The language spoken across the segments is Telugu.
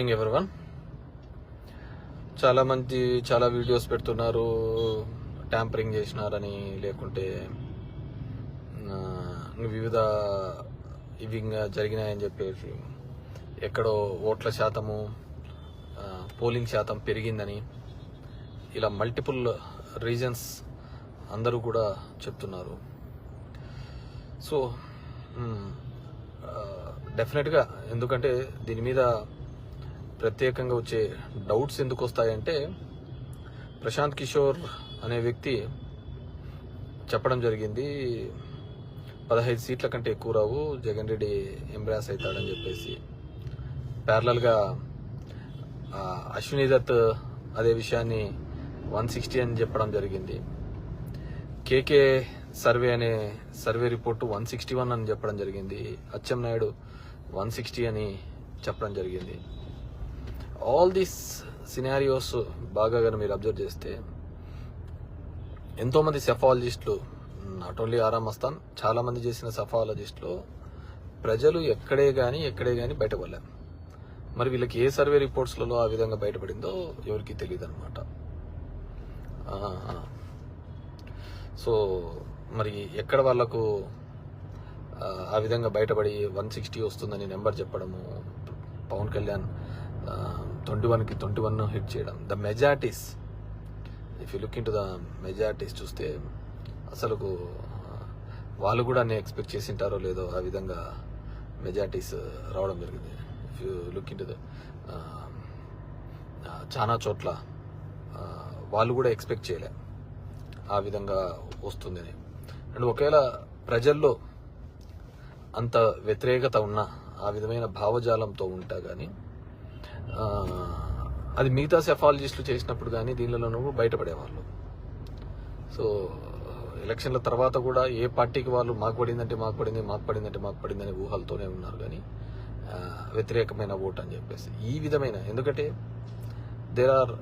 ఈవినింగ్ ఎవరివన్ చాలా మంది చాలా వీడియోస్ పెడుతున్నారు ట్యాంపరింగ్ చేసినారని లేకుంటే వివిధ ఇవి జరిగినాయని చెప్పేసి ఎక్కడో ఓట్ల శాతము పోలింగ్ శాతం పెరిగిందని ఇలా మల్టిపుల్ రీజన్స్ అందరూ కూడా చెప్తున్నారు. సో డెఫినెట్గా ఎందుకంటే దీని మీద ప్రత్యేకంగా వచ్చే డౌట్స్ ఎందుకు వస్తాయంటే ప్రశాంత్ కిషోర్ అనే వ్యక్తి చెప్పడం జరిగింది పదహైదు సీట్ల కంటే ఎక్కువ రావు జగన్ రెడ్డి ఎంబ్రాస్ అవుతాడని చెప్పేసి. ప్యారలల్గా అశ్విని దత్ అదే విషయాన్ని వన్ సిక్స్టీ అని చెప్పడం జరిగింది. కేకే సర్వే అనే survey report one sixty one అని చెప్పడం జరిగింది. అచ్చెం నాయుడు వన్ సిక్స్టీ అని చెప్పడం జరిగింది. ఆల్ దీస్ సినారియోస్ బాగా కానీ మీరు అబ్జర్వ్ చేస్తే ఎంతోమంది సెఫాలజిస్టులు నాట్ ఓన్లీ ఆరామ్ అస్తాన్ చాలామంది చేసిన సెఫాలజిస్టులు ప్రజలు ఎక్కడే కానీ ఎక్కడే కానీ బయటపడలేదు. మరి వీళ్ళకి ఏ సర్వే రిపోర్ట్స్లలో ఆ విధంగా బయటపడిందో ఎవరికి తెలియదు అనమాట సో మరి ఎక్కడ వాళ్ళకు ఆ విధంగా బయటపడి వన్ సిక్స్టీ వస్తుందని నెంబర్ చెప్పడము పవన్ కళ్యాణ్ ట్వంటీ వన్కి ట్వంటీ వన్ హిట్ చేయడం. The majorities if you look into the majorities చూస్తే అసలు వాళ్ళు కూడా నేను ఎక్స్పెక్ట్ చేసింటారో లేదో ఆ విధంగా మెజార్టీస్ రావడం జరిగింది. If you look into the చాలా చోట్ల వాళ్ళు కూడా ఎక్స్పెక్ట్ చేయలే ఆ విధంగా వస్తుందని అండ్ ఒకవేళ ప్రజల్లో అంత వ్యతిరేకత ఉన్న ఆ విధమైన భావజాలంతో ఉంటా కానీ అది మిగతా సెఫాలజిస్టులు చేసినప్పుడు కానీ దీనిలోనూ బయటపడేవాళ్ళు. సో ఎలక్షన్ల తర్వాత కూడా ఏ పార్టీకి వాళ్ళు మాకు పడిందంటే మాకు పడింది మాకు పడిందంటే మాకు పడిందని ఊహలతోనే ఉన్నారు కానీ వ్యతిరేకమైన ఓట్ అని చెప్పేసి. ఈ విధమైన ఎందుకంటే there are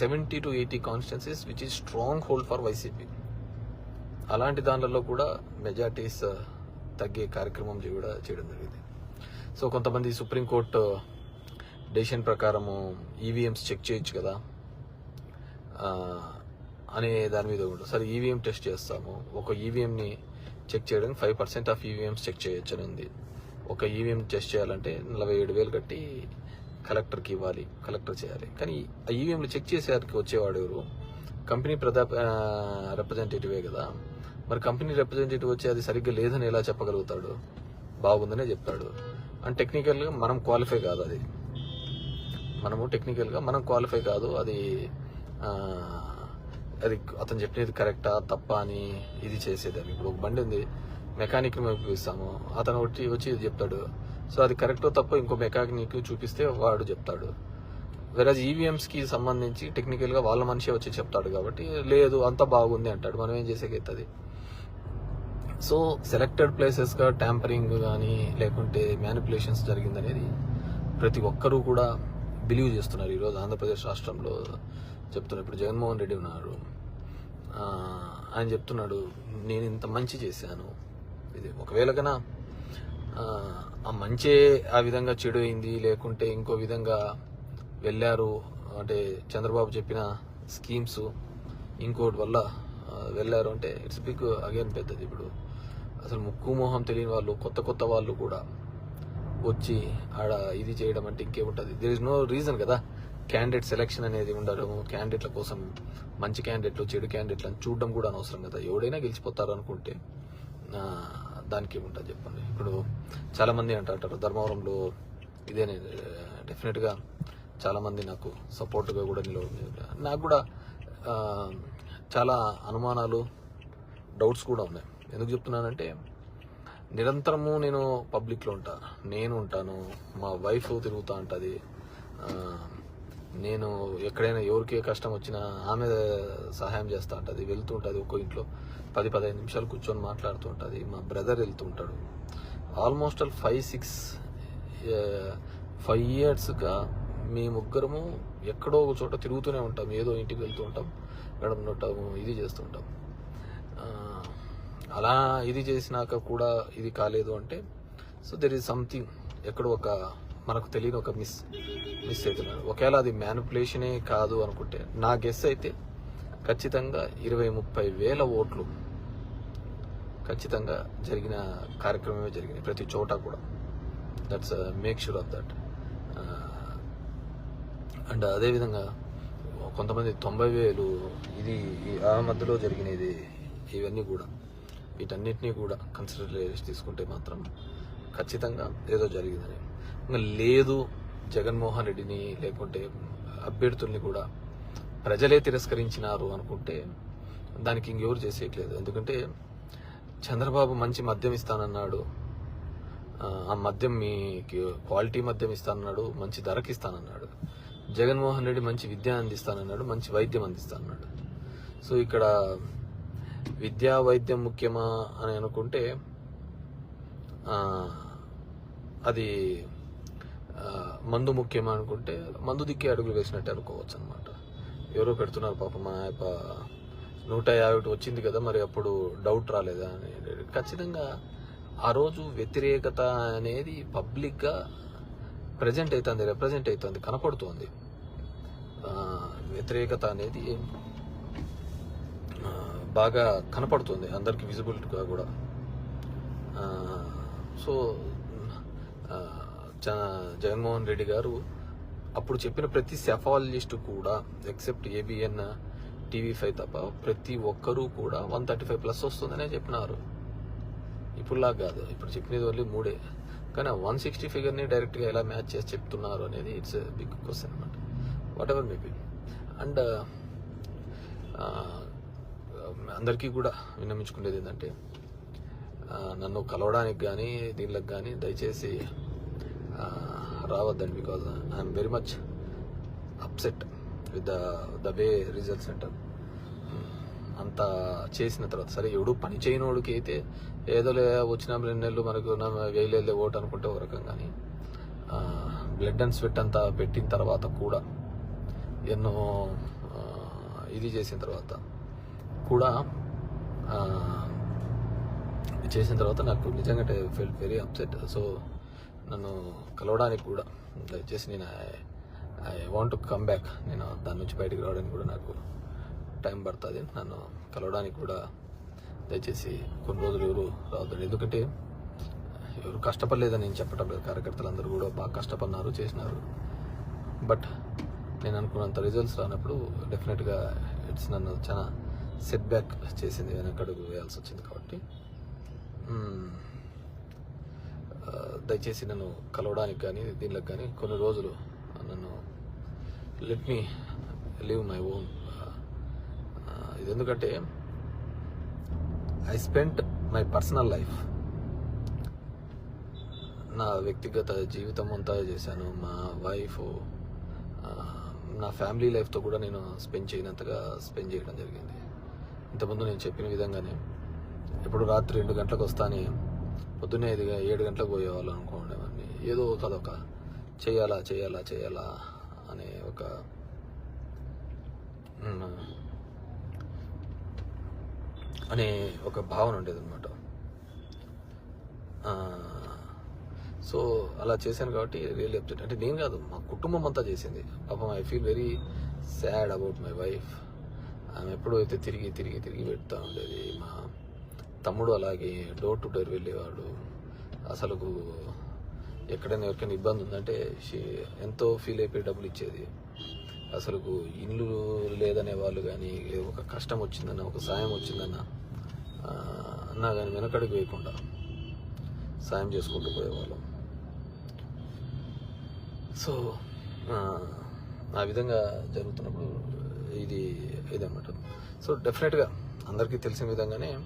seventy two eighty constituencies which is stronghold for YCP అలాంటి దానిలలో కూడా మెజార్టీస్ తగ్గే కార్యక్రమం కూడా చేయడం జరిగింది. సో కొంతమంది సుప్రీంకోర్టు డెసిషన్ ప్రకారము ఈవీఎంస్ చెక్ చేయొచ్చు కదా. అనే దాని మీద కూడా. సరే ఈవీఎం టెస్ట్ చేస్తాము. ఒక ఈవీఎంని చెక్ చేయడానికి five percent of EVMs check చేయొచ్చు అని ఉంది. ఒక ఈవీఎం టెస్ట్ చేయాలంటే నలభై ఏడు వేలు కట్టి కలెక్టర్కి ఇవ్వాలి. కలెక్టర్ చేయాలి. కానీ ఆ ఈవీఎంలు చెక్ చేసేవారికి వచ్చేవాడు ఎవరు? కంపెనీ ప్రదా రిప్రజెంటేటివే కదా. మరి కంపెనీ రిప్రజెంటేటివ్ వచ్చి అది సరిగ్గా లేదని ఎలా చెప్పగలుగుతాడు? బాగుందనే చెప్తాడు. అండ్ టెక్నికల్గా మనం క్వాలిఫై కాదు అది. మనము టెక్నికల్గా మనం క్వాలిఫై కాదు. అది అది అతను చెప్పినది కరెక్టా తప్ప అని ఇది చేసేది అని. ఇప్పుడు ఒక బండి ఉంది మెకానిక్ మేము చూపిస్తాము అతను వచ్చి వచ్చి ఇది చెప్తాడు. సో అది కరెక్టో తప్ప ఇంకో మెకానిక్ చూపిస్తే వాడు చెప్తాడు. వెరాజ్ ఈవీఎంస్కి సంబంధించి టెక్నికల్గా వాళ్ళ మనిషి వచ్చి చెప్తాడు కాబట్టి లేదు అంతా బాగుంది అంటాడు. మనం ఏం చేసేకైతుంది సో సెలెక్టెడ్ ప్లేసెస్గా ట్యాంపరింగ్ కానీ లేకుంటే మ్యానిపులేషన్స్ జరిగిందనేది ప్రతి ఒక్కరూ కూడా బిలీవ్ చేస్తున్నారు ఈరోజు ఆంధ్రప్రదేశ్ రాష్ట్రంలో. చెప్తున్నారు ఇప్పుడు జగన్మోహన్ రెడ్డి ఉన్నారు. ఆయన చెప్తున్నాడు నేను ఇంత మంచి చేశాను. ఇది ఒకవేళ కన్నా ఆ, ఆ మంచే ఆ విధంగా చెడు అయింది లేకుంటే ఇంకో విధంగా వెళ్ళారు. అంటే చంద్రబాబు చెప్పిన స్కీమ్స్ ఇంకోటి వల్ల వెళ్ళారు అంటే ఇట్స్ బిగ్ అగైన్ పెద్దది ఇప్పుడు. అసలు ముక్కు మొహం తెలియని వాళ్ళు కొత్త కొత్త వాళ్ళు కూడా. వచ్చి ఆడ ఇది చేయడం అంటే ఇంకేముంటుంది? దేర్ ఇస్ నో రీజన్ కదా. క్యాండిడేట్ సెలెక్షన్ అనేది ఉండడం క్యాండిడేట్ల కోసం మంచి క్యాండిడేట్లు చెడు క్యాండిడేట్లు అని చూడడం కూడా అనవసరం కదా. ఎవడైనా గెలిచిపోతారు అనుకుంటే దానికి ఏముంటుంది చెప్పండి? ఇప్పుడు చాలా మంది అంటారు ధర్మవరంలో ఇదే డెఫినెట్గా చాలామంది చాలా మంది నాకు సపోర్ట్గా కూడా నిలవడం నాకు కూడా చాలా అనుమానాలు డౌట్స్ కూడా ఉన్నాయి. ఎందుకు చెప్తున్నానంటే నిరంతరము నేను పబ్లిక్లో ఉంటా. నేను ఉంటాను. మా వైఫ్ తిరుగుతూ ఉంటుంది. నేను ఎక్కడైనా ఎవరికి కష్టం వచ్చినా ఆమె సహాయం చేస్తూ ఉంటుంది. వెళ్తూ ఉంటుంది ఒక్కో ఇంట్లో. పది పదిహేను నిమిషాలు కూర్చొని మాట్లాడుతూ ఉంటుంది. మా బ్రదర్ వెళ్తూ ఉంటాడు. Almost all five six five ఇయర్స్గా మీ ముగ్గురము ఎక్కడో ఒక చోట తిరుగుతూనే ఉంటాం. ఏదో ఇంటికి వెళ్తూ ఉంటాం. మేడం ఇది చేస్తుంటాం అలా ఇది చేసినాక కూడా ఇది కాలేదు అంటే సో దెర్ ఈజ్ సంథింగ్ ఎక్కడో ఒక మనకు తెలియని ఒక మిస్ మిస్ అవుతున్నారు ఒకవేళ అది మ్యానిపులేషనే కాదు అనుకుంటే నా గెస్ అయితే ఖచ్చితంగా ఇరవై ముప్పై వేల ఓట్లు ఖచ్చితంగా జరిగిన కార్యక్రమమే జరిగినాయి ప్రతి చోట కూడా. That's make sure of that and అదేవిధంగా కొంతమంది తొంభై వేలు ఇది ఆ మధ్యలో జరిగినది ఇవన్నీ కూడా. వీటన్నిటినీ కూడా కన్సిడర్ చేసి తీసుకుంటే మాత్రం ఖచ్చితంగా ఏదో జరిగిందని. ఇంకా లేదు జగన్మోహన్ రెడ్డిని లేకుంటే అభ్యర్థుల్ని కూడా ప్రజలే తిరస్కరించినారు అనుకుంటే దానికి ఇంకెవరు చేసేయట్లేదు. ఎందుకంటే చంద్రబాబు మంచి మద్యం ఇస్తానన్నాడు. ఆ, ఆ మద్యం మీకు క్వాలిటీ మద్యం ఇస్తానన్నాడు మంచి ధరకి ఇస్తానన్నాడు. జగన్మోహన్ రెడ్డి మంచి విద్య అందిస్తానన్నాడు మంచి వైద్యం అందిస్తానన్నాడు. సో ఇక్కడ విద్యా వైద్యం ముఖ్యమా అని అనుకుంటే అది మందు ముఖ్యమా అనుకుంటే మందు దిక్కే అడుగులు వేసినట్టు అనుకోవచ్చు అనమాట ఎవరో పెడుతున్నారు పాప మా యొక్క నూట యాభై ఒకటి వచ్చింది కదా మరి అప్పుడు డౌట్ రాలేదా అని ఖచ్చితంగా ఆ రోజు వ్యతిరేకత అనేది పబ్లిక్గా ప్రజెంట్ అవుతుంది రిప్రజెంట్ అవుతుంది కనపడుతోంది. వ్యతిరేకత అనేది బాగా కనపడుతుంది అందరికి విజిబిలిటీగా కూడా. సో జ- జగన్మోహన్ రెడ్డి గారు అప్పుడు చెప్పిన ప్రతి సెఫాలజిస్ట్ కూడా ఎక్సెప్ట్ ఏబిఎన్ టీవీ ఫైవ్ తప్ప ప్రతి ఒక్కరూ కూడా వన్ థర్టీ ఫైవ్ ప్లస్ వస్తుందనే చెప్పినారు. ఇప్పుడులా కాదు ఇప్పుడు చెప్పినది ఓన్లీ మూడే. కానీ వన్ సిక్స్టీ ఫిగర్ని డైరెక్ట్గా ఎలా మ్యాచ్ చేసి చెప్తున్నారు అనేది ఇట్స్ బిగ్ క్వశ్చన్ అనమాట వాట్ ఎవర్ మేబీ అండ్ అందరికీ కూడా విన్నమించుకునేది ఏంటంటే నన్ను కలవడానికి కానీ దీనికి కానీ దయచేసి రావద్దండి because I'm very much upset with the the way result centre అంత చేసిన తర్వాత సరే ఎవడు పని చేయనోడికి అయితే ఏదో వచ్చిన రెండు నెలలు మనకు నా ఓటు అనుకుంటే ఒక రకం కానీ బ్లడ్ అండ్ స్వెట్ అంతా పెట్టిన తర్వాత కూడా ఎన్నో ఇది చేసిన తర్వాత కూడా చేసిన తర్వాత నాకు నిజంగా ఫీల్ వెరీ అప్సెట్ సో నన్ను కలవడానికి కూడా దయచేసి నేను I want to come back నేను దాని నుంచి బయటకు రావడానికి కూడా నాకు టైం పడుతుంది. నన్ను కలవడానికి కూడా దయచేసి కొన్ని రోజులు ఎవరు రావద్దండి. ఎందుకంటే ఎవరు కష్టపడలేదని నేను చెప్పటం లేదు. కార్యకర్తలు అందరూ కూడా బాగా కష్టపడినారు చేసినారు. బట్ నేను అనుకున్నంత రిజల్ట్స్ రానప్పుడు డెఫినెట్గా ఇట్స్ నన్ను చాలా సెట్ బ్యాక్ చేసింది వెనకడుగు వేయాల్సి వచ్చింది కాబట్టి. దయచేసి నన్ను కలవడానికి కానీ దీనికి కానీ కొన్ని రోజులు నన్ను let me live my own ఇది ఎందుకంటే I spend my personal life నా వ్యక్తిగత జీవితం అంతా చేశాను. మా వైఫ్ నా ఫ్యామిలీ లైఫ్తో కూడా నేను స్పెండ్ చేయనంతగా స్పెండ్ చేయడం జరిగింది. ఇంతకుముందు నేను చెప్పిన విధంగానే ఇప్పుడు రాత్రి రెండు గంటలకు వస్తానే పొద్దున్నే ఐదు ఏడు గంటలకు పోయేవాళ్ళు అనుకోండి ఏదో కదొక చేయాలా చేయాలా చేయాలా అనే ఒక అనే ఒక భావన ఉండేది అనమాట సో అలా చేశాను కాబట్టి రియల్ అప్సెట్ అంటే నేను కాదు మా కుటుంబం అంతా చేసింది. పాపం I feel very sad about my wife ఆమె ఎప్పుడైతే తిరిగి తిరిగి తిరిగి పెడతా ఉండేది. మా తమ్ముడు అలాగే డోర్ టు డోర్ వెళ్ళేవాడు. అసలు ఎక్కడైనా ఎవరికైనా ఇబ్బంది ఉందంటే ఎంతో ఫీల్ అయిపోయి డబ్బులు ఇచ్చేది. అసలు ఇల్లు లేదనే వాళ్ళు కానీ ఒక కష్టం వచ్చిందన్న ఒక సాయం వచ్చిందన్న అన్నా కానీ వెనకడికి వేయకుండా సాయం చేసుకుంటూ పోయేవాళ్ళం. సో ఆ విధంగా జరుగుతున్నప్పుడు ఇది ఇదన్నమాట. సో డెఫినెట్గా అందరికీ తెలిసిన విధంగానే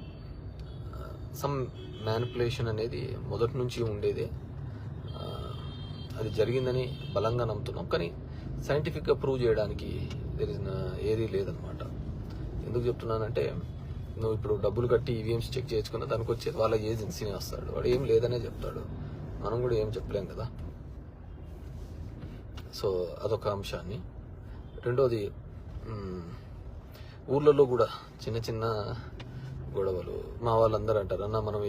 సమ్ మ్యానిపులేషన్ అనేది మొదటి నుంచి ఉండేదే. అది జరిగిందని బలంగా నమ్ముతున్నాం. కానీ సైంటిఫిక్గా ప్రూవ్ చేయడానికి తెలిసిన ఏదీ లేదనమాట ఎందుకు చెప్తున్నానంటే నువ్వు ఇప్పుడు డబ్బులు కట్టి ఈవీఎంస్ చెక్ చేసుకున్న దానికి వచ్చేది వాళ్ళ ఏజెన్సీనే వస్తాడు. వాడు ఏం లేదనే చెప్తాడు. మనం కూడా ఏం చెప్పలేం కదా. సో అదొక అంశాన్ని. రెండోది ఊర్లలో కూడా చిన్న చిన్న గొడవలు మా వాళ్ళందరూ అంటారు అన్న మనం